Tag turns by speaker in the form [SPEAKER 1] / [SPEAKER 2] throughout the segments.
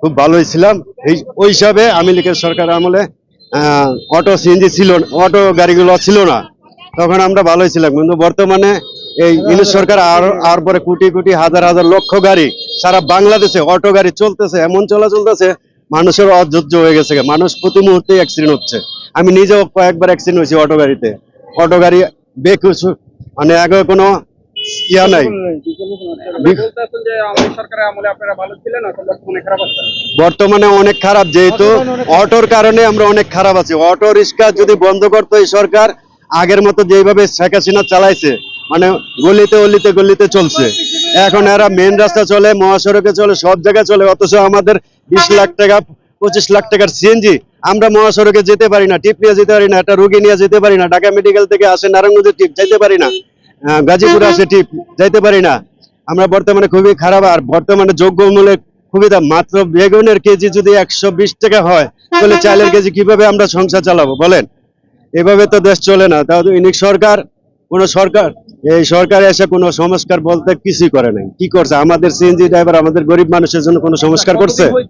[SPEAKER 1] খুব ভালোই ছিলাম। এই, ওই হিসাবে আমি লীগের সরকার আমলে অটো সিএনজি ছিল অটো গাড়িগুলো ছিল না। তখন আমরা ভালোই ছিলাম। কিন্তু বর্তমানে এই ইংলিশ সরকার আর আর পরে কোটি কোটি, হাজার হাজার লক্ষ গাড়ি, সারা বাংলাদেশে অটো গাড়ি চলতেছে, এমন চলা চলতেছে মানুষের অযোগ্য হয়ে গেছে। মানুষ প্রতি মুহূর্তে অ্যাক্সিডেন্ট হচ্ছে। আমি নিজেও কয়েকবার অ্যাক্সিডেন্ট হয়েছি অটো গাড়িতে। অটো গাড়ি বেকুস মানে আগে কোনো ইয়া নাই।
[SPEAKER 2] বর্তমানে
[SPEAKER 1] অনেক খারাপ যেহেতু অটোর কারণে আমরা অনেক খারাপ আছি। অটো রিক্সা যদি বন্ধ করতো এই সরকার আগের মতো যেভাবে শেখ হাসিনা চালাইছে মানে গলিতে অলিতে গলিতে চলছে। এখন এরা মেন রাস্তা চলে মহাসড়কে চলে সব জায়গায় চলে অথচ আমাদের বিশ লাখ টাকা পঁচিশ লাখ টাকার সিএনজি আমরা মহাসড়কে যেতে পারি না টিপ নিয়ে যেতে পারি না একটা রুগী নিয়ে যেতে পারি না ঢাকা মেডিকেল থেকে আসে নারায়ণগঞ্জে টিপ যাইতে পারি না। গাজীপুরে আসে টিপ যাইতে পারি না। আমরা বর্তমানে খুবই খারাপ আর বর্তমানে যোগ্য মূল্যে খুবই দাম। মাত্র বেগুনের কেজি যদি একশো বিশ টাকা হয় তাহলে চালের কেজি কীভাবে আমরা সংসার চালাবো বলেন? এভাবে তো দেশ চলে না। তাহলে ইনি সরকার কোন সরকার? এই সরকার এসে কোনো সংস্কার বলতে কিছুই করে নাই। কি করছে? আমাদের সিএনজি ড্রাইভার আমাদের গরিব মানুষের জন্য কোনো সংস্কার করছে?
[SPEAKER 2] মাছ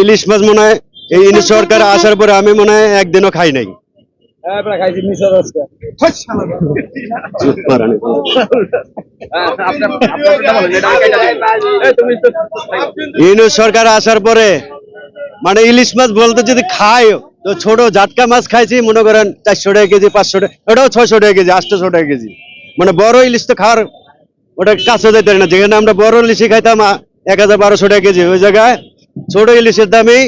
[SPEAKER 1] ইলিশ মাছ মনে হয় এই ইনি সরকার আসার পরে আমি মনে হয় একদিনও খাই নাই। সরকার আসার পরে মানে ইলিশ মাছ বলতে যদি খায় তো ছোট জাটকা মাছ খাইছি মনে করেন চারশো টাকা কেজি পাঁচশো টাকা ওটাও ছয়শো টাকা কেজি আটশো টাকা কেজি। মানে বড় ইলিশ তো খাওয়ার ওটা কাছে যেতে না। যেখানে আমরা বড় ইলিশই খাইতাম এক হাজার বারোশো টাকা কেজি। ওই জায়গায় ছোট ইলিশের দামই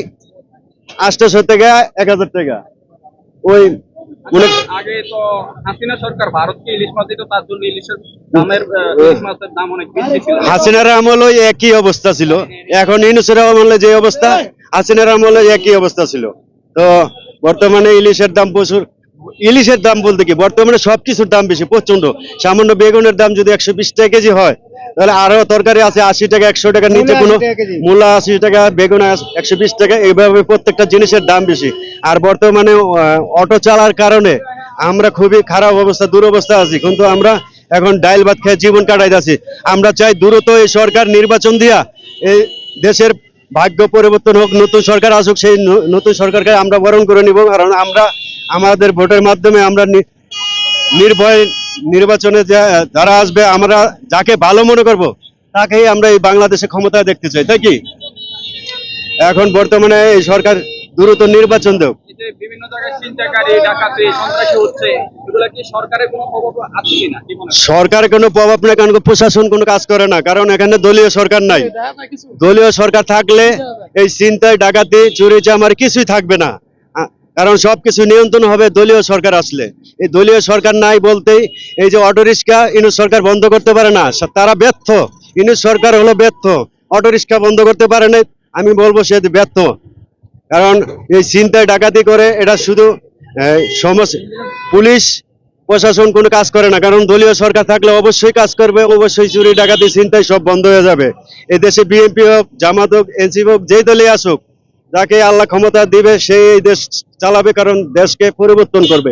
[SPEAKER 1] আটশোশো টাকা এক হাজার টাকা। ওই
[SPEAKER 2] আগে তো হাসিনা সরকার ভারতকে ইলিশ মাছ দিত তার জন্য ইলিশের দামের ইলিশ মাছের দাম অনেক বেশি ছিল।
[SPEAKER 1] হাসিনার আমলে একই অবস্থা ছিল। এখন ইউনুসের আমলে যে অবস্থা হাসিনার আমলে একই অবস্থা ছিল। তো বর্তমানে ইলিশের দাম প্রচুর ইলিশের দাম বলতে কি বর্তমানে সবকিছুর দাম বেশি প্রচণ্ড সামান্য বেগুনের দাম যদি একশো বিশ টাকা কেজি হয় তাহলে আরও তরকারি আছে আশি টাকা একশো টাকার নিচে কোনো মূলা আশি টাকা বেগুন একশো বিশ টাকা এইভাবে প্রত্যেকটা জিনিসের দাম বেশি। আর বর্তমানে অটো চালার কারণে আমরা খুবই খারাপ অবস্থা দুরবস্থা আছি। কিন্তু আমরা এখন ডাইল ভাত খেয়ে জীবন কাটাইতেছি। আমরা চাই দ্রুত এই সরকার নির্বাচন দিয়া এই দেশের ভাগ্য পরিবর্তন হোক নতুন সরকার আসুক সেই নতুন সরকারকে আমরা বরণ করে নিব। কারণ আমরা আমাদের ভোটের মাধ্যমে আমরা নির্ভয় নির্বাচনে যারা আসবে আমরা যাকে ভালো মনে করব তাকেই আমরা এই বাংলাদেশে ক্ষমতায় দেখতে চাই তাই কি? এখন বর্তমানে এই সরকার দ্রুত নির্বাচন দেব
[SPEAKER 2] সরকারের কোনো প্রভাব আছে কিনা? কি মনে হয়?
[SPEAKER 1] সরকার কোনো প্রভাব না কারণ প্রশাসন কোনো কাজ করে না কারণ এখানে দলীয় সরকার নাই। দলীয় সরকার থাকলে এই চিন্তায় ডাকাতি চুরি চামার কিছুই থাকবে না। কারণ সবকিছু নিয়ন্ত্রণ হবে দলীয় সরকার আসলে। এই দলীয় সরকার নাই বলতেই এই যে অটো রিক্সা ইনুস সরকার বন্ধ করতে পারে না তারা ব্যর্থ। ইনুস সরকার হলো ব্যর্থ। অটো রিক্সা বন্ধ করতে পারে না আমি বলব সে ব্যর্থ। কারণ এই চিন্তায় ডাকাতি করে এটা শুধু সমস্যা পুলিশ, প্রশাসন কোনো কাজ করে না। কারণ দলীয় সরকার থাকলে অবশ্যই কাজ করবে, অবশ্যই চুরি, ডাকাতি, চিন্তায় সব বন্ধ হয়ে যাবে। এই দেশে বিএনপি হোক, জামাত হোক এনসিপি হোক, যেই দলে আসুক যাকে আল্লাহ ক্ষমতা দিবে সেই দেশ চালাবে কারণ দেশকে পরিবর্তন করবে।